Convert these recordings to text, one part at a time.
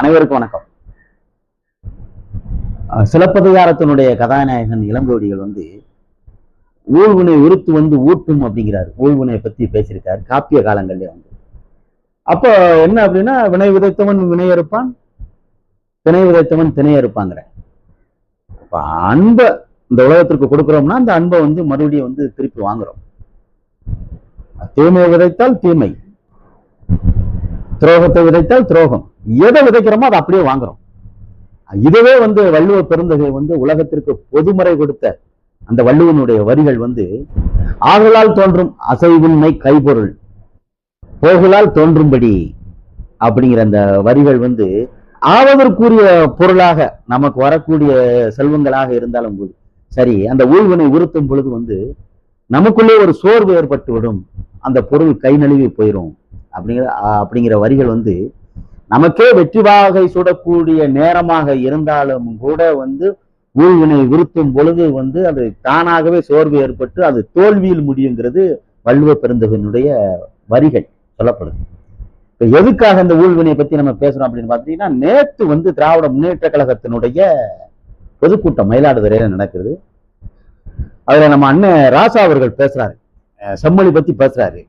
அனைவருக்கும் வணக்கம். சிலப்பதிகாரத்தினுடைய கதாநாயகன் இளங்கோடிகள் வந்து ஊழ்வினை உறுத்து வந்து ஊட்டும் அப்படிங்கிறார். ஊழ்வினையை பத்தி பேசியிருக்காரு. காப்பிய காலங்கள்ல வந்து. அப்போ என்ன அப்படின்னா வினை விதைத்தவன் வினையறுப்பான் திணை விதைத்தவன் திணையறுப்பாங்கிற அப்ப அன்பை இந்த உலகத்திற்கு கொடுக்குறோம்னா அந்த அன்பை வந்து மறுபடியும் வந்து திருப்பி வாங்குறோம். தீமை விதைத்தால் தீமை. துரோகத்தை விதைத்தால் துரோகம். எதை விதைக்கிறோமோ அதை அப்படியே வாங்குறோம். இதுவே வந்து வள்ளுவ பெருந்தகை வந்து உலகத்திற்கு பொதுமறை கொடுத்த அந்த வள்ளுவனுடைய வரிகள் வந்து ஆகலால் தோன்றும் அசைவின்மை கைப்பொருள் போகலால் தோன்றும்படி அப்படிங்கிற அந்த வரிகள் வந்து ஆவதற்குரிய பொருளாக நமக்கு வரக்கூடிய செல்வங்களாக இருந்தாலும் கூட சரி அந்த ஊழ்வினை உறுத்தும் பொழுது வந்து நமக்குள்ளே ஒரு சோர்வு ஏற்பட்டு விடும் அந்த பொருள் கை நழுவி போயிடும் அப்படிங்கிற அப்படிங்கிற வரிகள் வந்து நமக்கே வெற்றி வாகை சுடக்கூடிய நேரமாக இருந்தாலும் கூட வந்து ஊழ்வினை விருத்தும் பொழுது வந்து அது தானாகவே சோர்வு ஏற்பட்டு அது தோல்வியில் முடியுங்கிறது வள்ளுவ பெருந்தகனுடைய வரிகள் சொல்லப்படுது. இப்ப எதுக்காக இந்த ஊழ்வினை பத்தி நம்ம பேசுறோம் அப்படின்னு பார்த்தீங்கன்னா நேத்து வந்து திராவிட முன்னேற்ற கழகத்தினுடைய பொதுக்கூட்டம் மயிலாடுதுறையில நடக்கிறது அதுல நம்ம அண்ணன் ராசா அவர்கள் பேசுறாரு. அஹ் செம்மொழி பத்தி பேசுறாரு.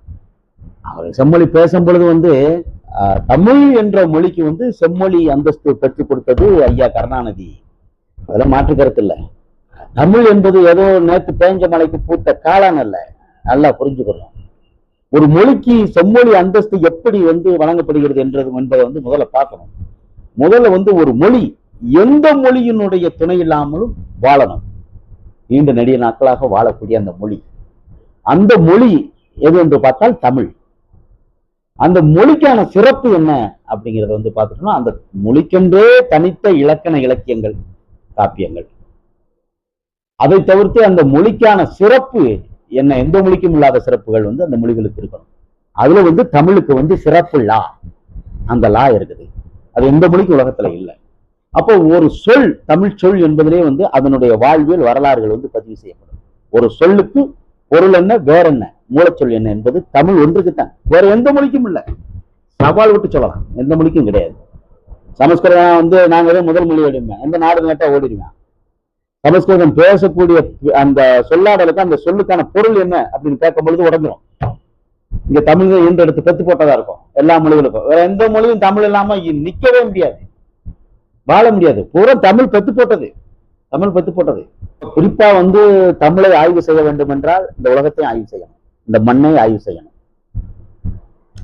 அவர் செம்மொழி பேசும் பொழுது வந்து அஹ், தமிழ் என்ற மொழிக்கு வந்து செம்மொழி அந்தஸ்து பெற்றுக் கொடுத்தது ஐயா கருணாநிதி. அதெல்லாம் மாற்று கருத்து இல்ல. தமிழ் என்பது ஏதோ நேத்து பேஞ்ச மலைக்கு பூத்த காளான் அல்ல. நல்லா புரிஞ்சுக்கணும். ஒரு மொழிக்கு செம்மொழி அந்தஸ்து எப்படி வந்து வழங்கப்படுகிறது என்றது என்பதை வந்து முதல்ல பார்க்கணும். முதல்ல வந்து ஒரு மொழி எந்த மொழியினுடைய துணை இல்லாமலும் வாழணும். நீண்ட நெடிய நாட்களாக வாழக்கூடிய அந்த மொழி. அந்த மொழி எது என்று பார்த்தால் தமிழ். அந்த மொழிக்கான சிறப்பு என்ன அப்படிங்கிறத வந்து பார்த்துட்டோம்னா அந்த மொழிக்கென்றே தனித்த இலக்கண இலக்கியங்கள் காப்பியங்கள். அதை தவிர்த்து அந்த மொழிக்கான சிறப்பு என்ன? எந்த மொழிக்கும் இல்லாத சிறப்புகள் வந்து அந்த மொழிகளுக்கு இருக்கணும். அதுல வந்து தமிழுக்கு வந்து சிறப்பு லா. அந்த லா இருக்குது. அது எந்த மொழிக்கும் உலகத்துல இல்லை. அப்போ ஒரு சொல் தமிழ் சொல் என்பதிலே வந்து அதனுடைய வாழ்வியல் வரலாறுகள் வந்து பதிவு செய்யப்படும். ஒரு சொல்லுக்கு பொருள் என்ன வேற என்ன மூலச்சொல் என்ன என்பது தமிழ் ஒன்றுக்குத்தான். வேற எந்த மொழிக்கும் இல்லை. சவால் விட்டு சொல்லலாம். எந்த மொழிக்கும் கிடையாது. சமஸ்கிருதம் வந்து நாங்களே முதல் மொழி ஓடிடுவேன் எந்த நாடு கேட்டா ஓடிடுவேன் சமஸ்கிருதம் பேசக்கூடிய அந்த சொல்லாடலுக்கு அந்த சொல்லுக்கான பொருள் என்ன அப்படின்னு கேட்கும் பொழுது உடஞ்சிரும். இங்க தமிழ் ஈண்டு எடுத்து பெத்து போட்டதா இருக்கும். எல்லா மொழிகளுக்கும். வேற எந்த மொழியும் தமிழ் இல்லாம நிக்கவே முடியாது. வாழ முடியாது. பூரா தமிழ் பெத்து போட்டது. தமிழ் பெத்து போட்டது. குறிப்பா வந்து தமிழை ஆய்வு செய்ய வேண்டும் என்றால் இந்த உலகத்தையும் ஆய்வு செய்யணும். இந்த மண்ணை ஆய்வு செய்யணும்.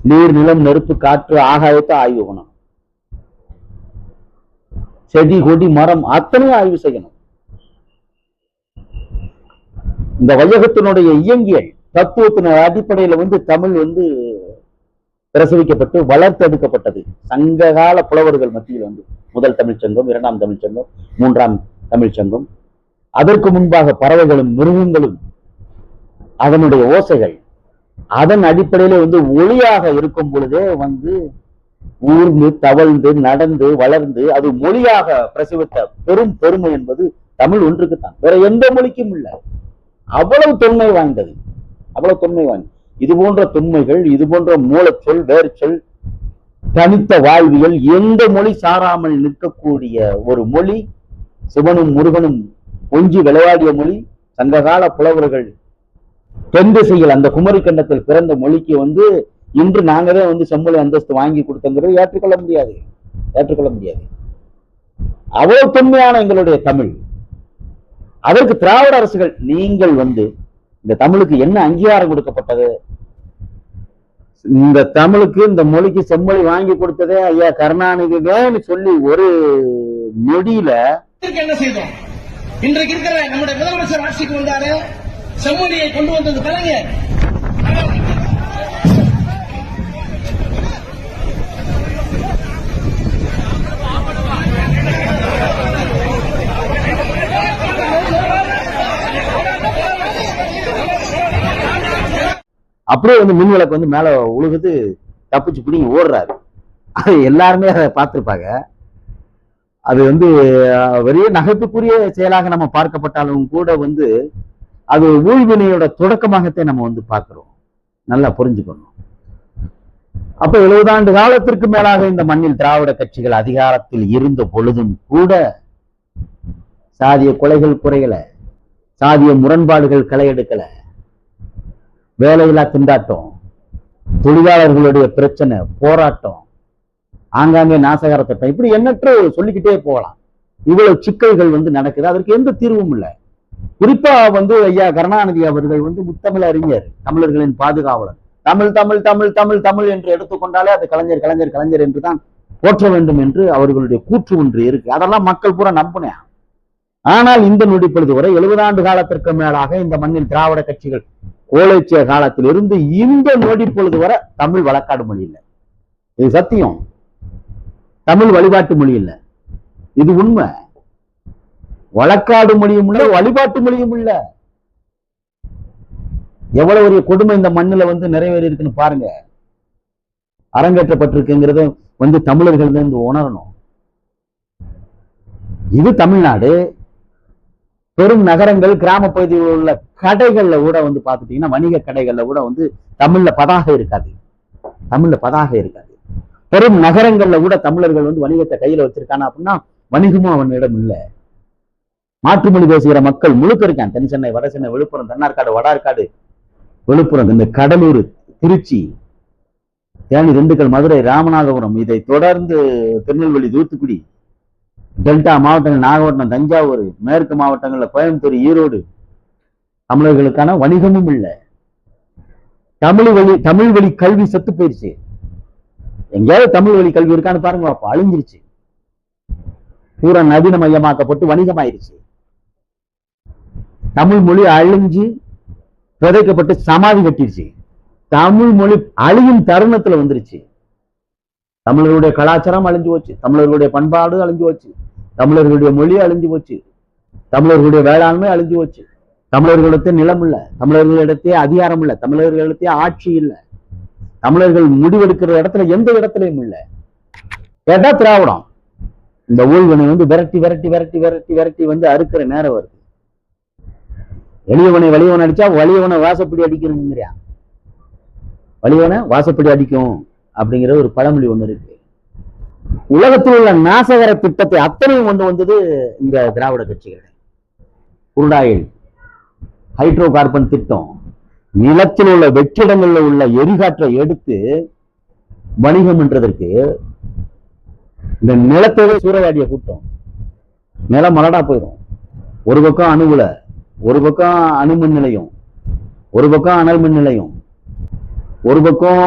நீர் நிலம் நெருப்பு காற்று ஆகாயத்தை ஆய்வு பண்ணணும். செடி கொடி மரம் அத்தனையும் ஆய்வு செய்யணும். இந்த வையகத்தினுடைய இயங்கியல் தத்துவத்தினுடைய அடிப்படையில வந்து தமிழ் வந்து பிரசவிக்கப்பட்டு வளர்த்தெடுக்கப்பட்டது சங்ககால புலவர்கள் மத்தியில் வந்து முதல் தமிழ்ச்சங்கம் இரண்டாம் தமிழ்ச்சங்கம் மூன்றாம் தமிழ்ச்சங்கம் அதற்கு முன்பாக பறவைகளும் மிருகங்களும் அதனுடைய ஓசைகள். அதன் அடிப்படையில வந்து ஒளியாக இருக்கும் பொழுதே வந்து ஊர்ந்து தவழ்ந்து நடந்து வளர்ந்து அது மொழியாக பிரசவித்த பெரும் பெருமை என்பது தமிழ் ஒன்றுக்குத்தான். வேற எந்த மொழிக்கும் இல்லை. அவ்வளவு தொன்மை வாய்ந்தது. அவ்வளவு தொன்மை வாய்ந்தது. இது போன்ற தொன்மைகள் இது போன்ற மூலச்சொல் வேறு சொல் தனித்த வாழ்வியல் எந்த மொழி சாராமல் நிற்கக்கூடிய ஒரு மொழி சிவனும் முருகனும் கொஞ்சி விளையாடிய மொழி சங்ககால புலவர்கள் தென் திசையில் அந்த குமரி கண்டத்தில் பிறந்த மொழிக்கு வந்து இன்று நாங்களே வந்து செம்மொழி அந்தஸ்து வாங்கி கொடுத்தங்கிறது ஏற்றுக்கொள்ள முடியாது. ஏற்றுக்கொள்ள முடியாது. அவ்வளவு தொன்மையான எங்களுடைய தமிழ். அதற்கு திராவிட அரசுகள் நீங்கள் வந்து இந்த தமிழுக்கு என்ன அங்கீகாரம் கொடுக்கப்பட்டது? இந்த தமிழுக்கு இந்த மொழிக்கு செம்மொழி வாங்கி கொடுத்ததே ஐயா கருணாநிதிவேன்னு சொல்லி ஒரு நொடியில என்ன செய்தோம்? இன்றைக்கு இருக்கிற நம்முடைய முதலமைச்சர் ஆட்சிக்கு வந்தாரு. செம்மொழியை கொண்டு வந்தது கலைஞர் அப்படியே வந்து மின் விளக்கு வந்து மேல உழுகுது தப்பிச்சு பிடிங்கி ஓடுறாரு. அது எல்லாருமே அதை பார்த்திருப்பாங்க. அது வந்து அஹ், பெரிய நகைப்புக்குரிய செயலாக நம்ம பார்க்கப்பட்டாலும் கூட வந்து அது ஊழ்வினையோட தொடக்கமாகத்தான் நம்ம வந்து பார்க்கிறோம். நல்லா புரிஞ்சுக்கணும். அப்ப எழுபது ஆண்டு காலத்திற்கு மேலாக இந்த மண்ணில் திராவிட கட்சிகள் அதிகாரத்தில் இருந்த பொழுதும் கூட சாதிய கொலைகள் குறையல சாதிய முரண்பாடுகள் களை எடுக்கல வேலையில்லா திண்டாட்டம் தொழிலாளர்களுடைய பிரச்சனை போராட்டம் ஆங்காங்கே நாசகார திட்டம் இப்படி எண்ணற்ற சொல்லிக்கிட்டே போகலாம். இவ்வளவு சிக்கல்கள் வந்து நடக்குது. அதற்கு எந்த தீர்வும் இல்லை. குறிப்பா வந்து ஐயா கருணாநிதி அவர்கள் வந்து முத்தமிழ் அறிஞர் தமிழர்களின் பாதுகாவலர். தமிழ் தமிழ் தமிழ் தமிழ் தமிழ் என்று எடுத்துக்கொண்டாலே அது கலைஞர் கலைஞர் கலைஞர் என்று தான் போற்ற வேண்டும் என்று அவர்களுடைய கூற்று ஒன்று இருக்கு. அதெல்லாம் மக்கள் பூரா நம்பினேன் ஆனால் இந்த நொடிப்பொழுது வரை எழுபது ஆண்டு காலத்திற்கு மேலாக இந்த மண்ணில் திராவிட கட்சிகள் கோலைச்சிய காலத்திலிருந்து இந்த நொடிப்பொழுது வரை தமிழ் வழக்காடு மொழி இல்லை. இது சத்தியம். தமிழ் வழிபாட்டு மொழி இல்லை. இது உண்மை. வழக்காடு மொழியும் இல்ல. வழிபாட்டு மொழியும் இல்ல எவ்வளவு ஒரு கொடுமை இந்த மண்ணுல வந்து நிறைவேறி இருக்குன்னு பாருங்க. அரங்கேற்றப்பட்டிருக்குங்கிறத வந்து தமிழர்கள் இருந்து உணரணும். இது தமிழ்நாடு. பெரும் நகரங்கள் கிராம பகுதிகளில் உள்ள கடைகள்ல கூட வந்து பார்த்துட்டீங்கன்னா வணிக கடைகள்ல கூட வந்து தமிழ்ல பதாக இருக்காது. தமிழ்ல பதாக இருக்காது. பெரும் நகரங்கள்ல கூட தமிழர்கள் வந்து வணிகத்தை கையில வச்சிருக்கானா அப்படின்னா வணிகமும் அவனிடம் இல்லை. மாற்று மொழி பேசுகிற மக்கள் முழுக்க இருக்கான் தென் சென்னை வட சென்னை விழுப்புரம் தென்னார்காடு வடார்காடு விழுப்புரம் இந்த கடலூர் திருச்சி தேனி திண்டுக்கல் மதுரை ராமநாதபுரம் இதை தொடர்ந்து திருநெல்வேலி தூத்துக்குடி டெல்டா மாவட்டங்கள் நாகப்பட்டினம் தஞ்சாவூர் மேற்கு மாவட்டங்கள்ல கோயம்புத்தூர் ஈரோடு தமிழர்களுக்கான வணிகமும் இல்லை. தமிழ் வழி தமிழ் வழி கல்வி செத்து போயிருச்சு. எங்கேயாவது தமிழ் வழி கல்வி இருக்கான்னு பாருங்க அப்ப அழிஞ்சிருச்சு. பூரா நவீன மையமாக்கப்பட்டு வணிகமாயிருச்சு. தமிழ் மொழி அழிஞ்சு புதைக்கப்பட்டு சமாதி கட்டிருச்சு. தமிழ் மொழி அழியும் தருணத்துல வந்துருச்சு. தமிழர்களுடைய கலாச்சாரம் அழிஞ்சு போச்சு. தமிழர்களுடைய பண்பாடு அழிஞ்சு போச்சு. தமிழர்களுடைய மொழி அழிஞ்சு போச்சு. தமிழர்களுடைய வேளாண்மை அழிஞ்சு போச்சு. தமிழர்களிடத்தே நிலம் இல்ல. தமிழர்களிடத்தே அதிகாரம் இல்ல. தமிழர்களிடத்தே ஆட்சி இல்ல. தமிழர்கள் முடிவெடுக்கிற இடத்துல எந்த இடத்துலயும் இல்ல. கேட்டா திராவிடம். இந்த ஊழ்வனை வந்து விரட்டி விரட்டி விரட்டி விரட்டி விரட்டி வந்து அறுக்கிற நேரம் வருது. எளியவனை வலியவன் அடிச்சா வலியவனை வாசப்படி அடிக்கணுங்கிறியா வலியவனை வாசப்படி அடிக்கும் அப்படிங்கிற ஒரு பழமொழி ஒண்ணு இருக்கு. உலகத்தில் உள்ள நாசகர திட்டத்தை அத்தனையும் கொண்டு வந்தது இந்த திராவிட கட்சிகள். குருடாயில் ஹைட்ரோ கார்பன் திட்டம் நிலத்தில் உள்ள வெற்றிடங்கள்ல உள்ள எரிகாற்றை எடுத்து வணிகம் என்றதற்கு இந்த நிலத்தவே சூறையாடிய கூட்டம். நிலம் மலடா போயிடும் ஒரு பக்கம் அணுகுல ஒரு பக்கம் அணுமின் நிலையம் ஒரு பக்கம் அனல் மின் நிலையம் ஒரு பக்கம்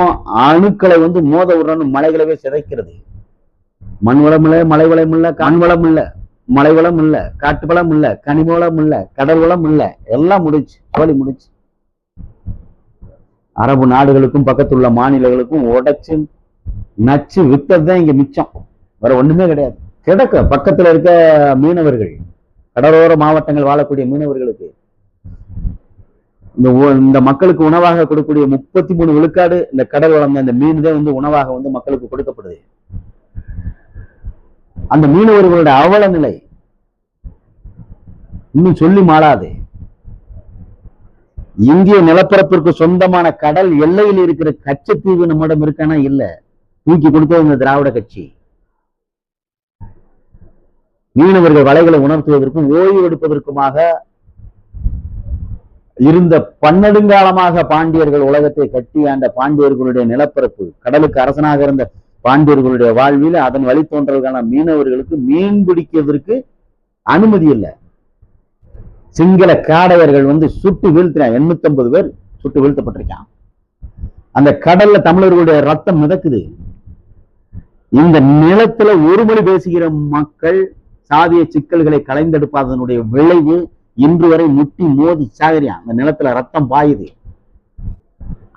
அணுக்களை வந்து மோத விடுறான்னு மலைகளவே சிதைக்கிறது. மண் வளம் இல்ல மலை வளம் இல்ல கண் வளம் இல்ல மலை வளம் இல்ல காட்டு வளம் இல்ல கனிம வளம் இல்ல கடல் வளம் இல்ல எல்லாம் முடிச்சு சோழி முடிச்சு. அரபு நாடுகளுக்கும் பக்கத்துள்ள மாநிலங்களுக்கும் உடைச்சு நச்சு வித்ததுதான் இங்க மிச்சம். வேற ஒண்ணுமே கிடையாது. கிடக்க பக்கத்துல இருக்க மீனவர்கள். கடலோர மாவட்டங்கள் வாழக்கூடிய மீனவர்களுக்கு இந்த இந்த மக்களுக்கு உணவாக கொடுக்கக்கூடிய முப்பத்தி மூணு விழுக்காடு இந்த கடல் வளம் அந்த மீன் தான் வந்து உணவாக வந்து மக்களுக்கு கொடுக்கப்படுது. அந்த மீனவர்களுடைய அவல நிலை இன்னும் சொல்லி மாளாது இந்திய நிலப்பரப்பிற்கு சொந்தமான கடல் எல்லையில் இருக்கிற கச்சத்தீவு நம்மிடம் இருக்கானா? இல்ல. தூக்கி கொடுத்தது இந்த திராவிட கட்சி. மீனவர்கள் வலைகளை உணர்த்துவதற்கும் ஓய்வு எடுப்பதற்குமாக இருந்த பன்னெடுங்காலமாக பாண்டியர்கள் உலகத்தை கட்டி ஆண்ட பாண்டியர்களுடைய நிலப்பரப்பு கடலுக்கு அரசனாக இருந்த பாண்டியர்களுடைய வாழ்வில் அதன் வழித்தோன்றல்கான மீனவர்களுக்கு மீன் பிடிக்கிறதுக்கு அனுமதி இல்லை. சிங்கள காடையர்கள் வந்து சுட்டு வீழ்த்தினான் எண்ணூத்தி பேர் சுட்டு வீழ்த்தப்பட்டிருக்கான் அந்த கடல்ல தமிழர்களுடைய ரத்தம் மிதக்குது. இந்த நிலத்துல ஒரு மொழி பேசுகிற மக்கள் சாதிய சிக்கல்களை கலைந்தெடுப்பதனுடைய விளைவு இன்று வரை முட்டி மோதி சாகரியான் அந்த நிலத்துல ரத்தம் பாயுது.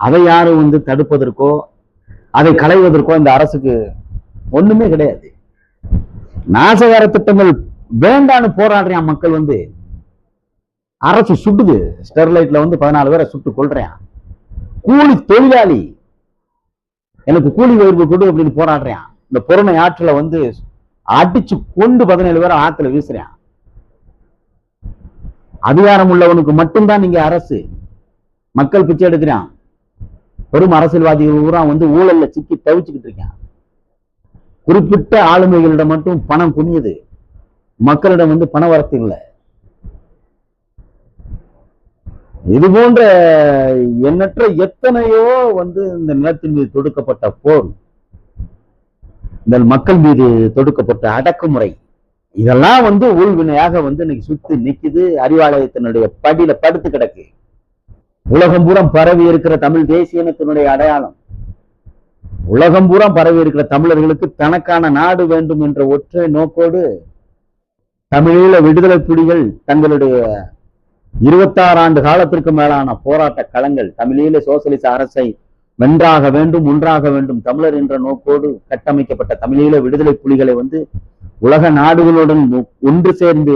அதை யாரும் வந்து தடுப்பதற்கோ அதை களைவதற்கோ இந்த அரசுக்கு ஒண்ணுமே கிடையாது. நாசகார திட்டங்கள் வேண்டான்னு போராடுறான் மக்கள் வந்து? அரசு சுட்டுது. ஸ்டெர்லைட்ல வந்து பதினாலு பேரை சுட்டு கொள்றான் கூலி தொழிலாளி எனக்கு கூலி உயர்வு கொடு அப்படின்னு போராடுறான் இந்த பொறுமை ஆற்றுல வந்து அடிச்சு கொண்டு பதினேழு பேரை ஆத்துல வீசுறான். அதிகாரம் உள்ளவனுக்கு மட்டும்தான் நீங்க அரசு. மக்கள் பிச்சை எடுக்கிறான். பெரும் அரசியல்வாதிகள் பூரா வந்து ஊழல்ல சிக்கி தவிச்சுக்கிட்டு இருக்கான். குறிப்பிட்ட ஆளுமைகளிடம் மட்டும் பணம் குனியுது. மக்களிடம் வந்து பண வரத்து இல்லை. இது போன்ற எண்ணற்ற எத்தனையோ வந்து இந்த நிலத்தின் மீது தொடுக்கப்பட்ட போர். இந்த மக்கள் மீது தொடுக்கப்பட்ட அடக்குமுறை. இதெல்லாம் வந்து ஊழ்வினையாக வந்து இன்னைக்கு சுத்தி நிக்குது. அறிவாலயத்தினுடைய படியில படுத்து கிடக்கு. உலகம் பூரம் பரவி இருக்கிற தமிழ் தேசியனத்தினுடைய அடையாளம். உலகம் பூரம் பரவி இருக்கிற தமிழர்களுக்கு தனக்கான நாடு வேண்டும் என்ற ஒற்றை நோக்கோடு தமிழீழ விடுதலை புலிகள் தங்களுடைய இருபத்தாறு ஆண்டு காலத்திற்கு மேலான போராட்ட களங்கள் தமிழீழ சோசியலிச அரசை வென்றாக வேண்டும் ஒன்றாக வேண்டும். தமிழர் என்ற நோக்கோடு கட்டமைக்கப்பட்ட தமிழீழ விடுதலை புலிகளை வந்து உலக நாடுகளுடன் ஒன்று சேர்ந்து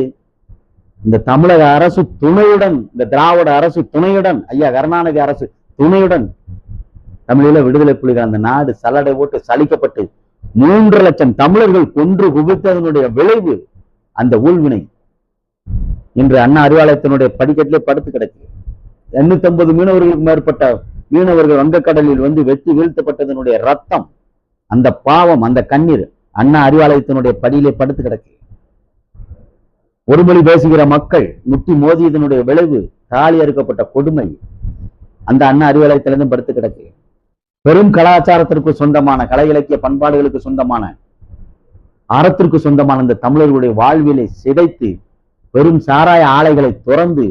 இந்த தமிழக அரசு துணையுடன் இந்த திராவிட அரசு துணையுடன் ஐயா கருணாநிதி அரசு துணையுடன் தமிழீழ விடுதலை புலிகள் அந்த நாடு சல்லடை போட்டு சலிக்கப்பட்டு மூன்று லட்சம் தமிழர்கள் கொன்று குவித்ததனுடைய விளைவு அந்த ஊழ்வினை இன்று அண்ணா அறிவாலயத்தினுடைய படிக்கட்டிலே படுத்து கிடக்கு. எண்ணூத்தி ஐம்பது மீனவர்களுக்கு மேற்பட்ட மீனவர்கள் வங்கக்கடலில் வந்து வெட்டி வீழ்த்தப்பட்டதனுடைய ரத்தம் அந்த பாவம் அந்த கண்ணீர் அண்ணா அறிவாலயத்தினுடைய படியிலே படுத்து கிடக்கு. ஒருமொழி பேசுகிற மக்கள் முட்டி மோதியதனுடைய விளைவு தாலி அறுக்கப்பட்ட கொடுமை அந்த அண்ணா அறிவாலயத்திலிருந்து படுத்து கிடக்கு. பெரும் கலாச்சாரத்திற்கு சொந்தமான கலை இலக்கிய பண்பாடுகளுக்கு சொந்தமான அறத்திற்கு சொந்தமான இந்த தமிழர்களுடைய வாழ்விலை சிதைத்து பெரும் சாராய ஆலைகளை துறந்து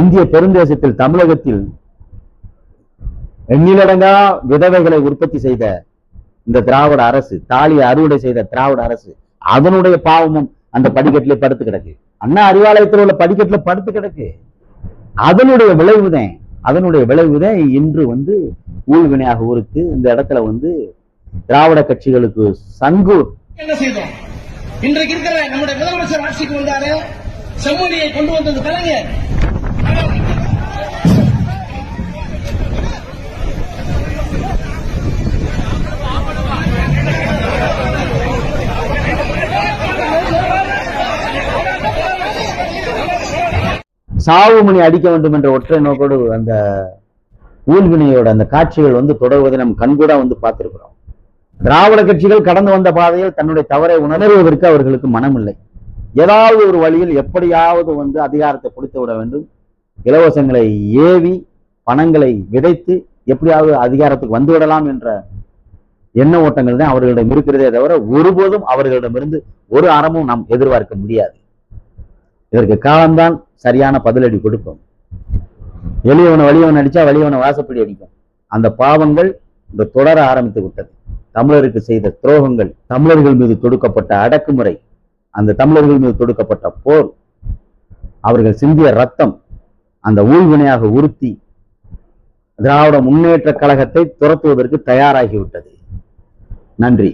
இந்திய பெருந்தேசத்தில் தமிழகத்தில் எண்ணிலடங்கா விதவைகளை உற்பத்தி செய்த இந்த திராவிட அரசு தாலியை அறுவடை செய்த திராவிட அரசு அதனுடைய பாவமும் அந்த படிக்கட்டிலே படுத்து கிடக்கு. அண்ணா அறிவாலயத்தில் உள்ள படிக்கட்டுல படுத்து கிடக்கு. அதனுடைய விளைவுதான் அதனுடைய விளைவுதான் இன்று வந்து ஊழ்வினையாக உறுத்து இந்த இடத்துல வந்து திராவிட கட்சிகளுக்கு சங்கு என்ன செய்தோம்? இன்றைக்கு இருக்கிற நம்முடைய முதலமைச்சர் ஆட்சிக்கு வந்தாரு செம்மொழியை கொண்டு வந்தது கலைஞர் சாவுமணி அடிக்க வேண்டும் என்ற ஒற்றை நோக்கோடு அந்த ஊழ்வினையோட அந்த காட்சிகள் வந்து தொடர்வதை நம் கண்கூடா வந்து பார்த்திருக்கிறோம். திராவிட கட்சிகள் கடந்து வந்த பாதையில் தன்னுடைய தவறை உணர்வதற்கு அவர்களுக்கு மனம் இல்லை ஏதாவது ஒரு வழியில் எப்படியாவது வந்து அதிகாரத்தை கொடுத்து விட வேண்டும். இலவசங்களை ஏவி பணங்களை விதைத்து எப்படியாவது அதிகாரத்துக்கு வந்து விடலாம் என்ற எண்ண ஓட்டங்கள் தான் அவர்களிடம் இருக்கிறதே தவிர ஒருபோதும் அவர்களிடமிருந்து ஒரு அறமும் நாம் எதிர்பார்க்க முடியாது. இதற்கு காலம்தான் சரியான பதிலடி கொடுக்கும். எளியவனை வலியவன் அடிச்சா வலியவனை வாசப்படி அடிக்கும். அந்த பாவங்கள் இந்த தொடர ஆரம்பித்து விட்டது. தமிழருக்கு செய்த துரோகங்கள் தமிழர்கள் மீது தொடுக்கப்பட்ட அடக்குமுறை அந்த தமிழர்கள் மீது தொடுக்கப்பட்ட போர் அவர்கள் சிந்திய ரத்தம் அந்த ஊழ்வினையாக உறுத்தி திராவிட முன்னேற்ற கழகத்தை துரத்துவதற்கு தயாராகிவிட்டது நன்றி.